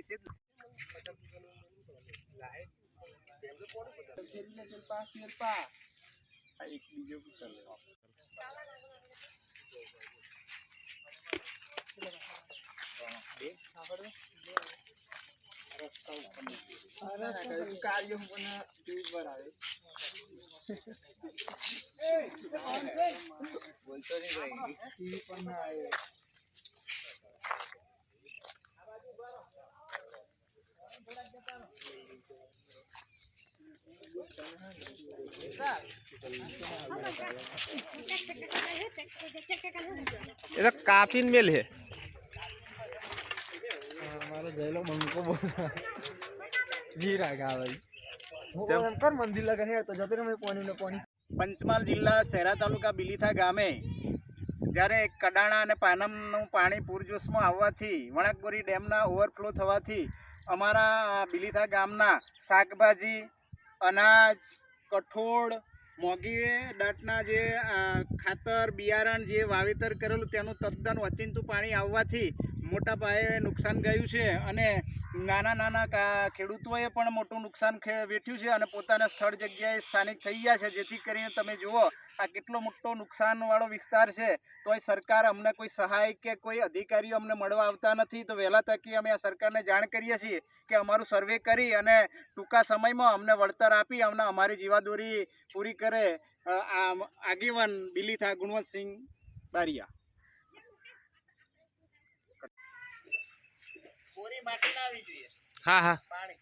વિશે જ આ એક બીજો કુતર લે. બોલતો નહીં ભાઈ એ તો કાપીને મેલ હે મારો જયલો બંકો બોલ જીરા ગાવાઈ. મંદિર લગન હે તો જતો રે પાણી ને પાણી પંચમહાલ જિલ્લા શહેરા તાલુકા બિલીથા ગામે જ્યારે કડાણા અને પાનમનું પાણી પૂરજોશમાં આવવાથી વણાકબોરી ડેમના ઓવરફ્લો થવાથી અમારા બિલીથા ગામના શાકભાજી અનાજ, કઠોળ મોગીએ દાંટના જે ખાતર, બિયારણ જે વાવેતર કરેલું, તેનું તદ્દન ઓચિંતું પાણી આવવાથી મોટા પાયે નુકસાન ગયું છે. અને નાના નાના ખેડૂતોએ પણ મોટું નુકસાન વેઠ્યું છે અને પોતાના સ્થળ જગ્યાએ સ્થાનિક થઈ ગયા છે. જેથી કરીને તમે જુઓ, આ કેટલો મોટો નુકસાનવાળો વિસ્તાર છે. તો એ સરકાર અમને કોઈ સહાય કે કોઈ અધિકારીઓ અમને મળવા આવતા નથી. તો વહેલા તકે અમે આ સરકારને જાણ કરીએ છીએ કે અમારું સર્વે કરી અને ટૂંકા સમયમાં અમને વળતર આપી અમને અમારી જીવાદોરી પૂરી કરે. આગેવાન બિલીથા ગુણવંતસિંહ બારિયા. કોરી માટી જોઈએ. હા હા. પાણી.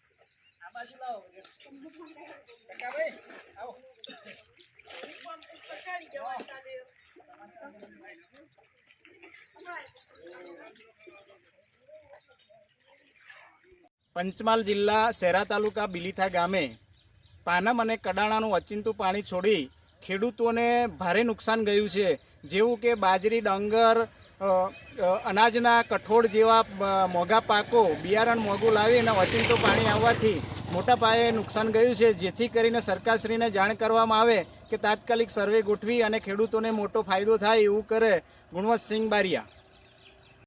આ બાજુ લાવો. કાકાભાઈ આવો. પંચમહાલ જિલ્લા શેરા તાલુકા બિલીથા ગામે પાનમ અને કડાણાનું અચિંતું પાણી છોડી ખેડૂતોને ભારે નુકસાન ગયું છે. જેવું કે બાજરી ડાંગર અનાજના કઠોળ જેવા મોંઘા પાકો, બિયારણ મોંઘું લાવી અને અતિંતો પાણી આવવાથી મોટા પાયે નુકસાન ગયું છે. જેથી કરીને સરકારશ્રીને જાણ કરવામાં આવે કે તાત્કાલિક સર્વે ગોઠવી અને ખેડૂતોને મોટો ફાયદો થાય એવું કરે ગુણવંતસિંહ બારિયા.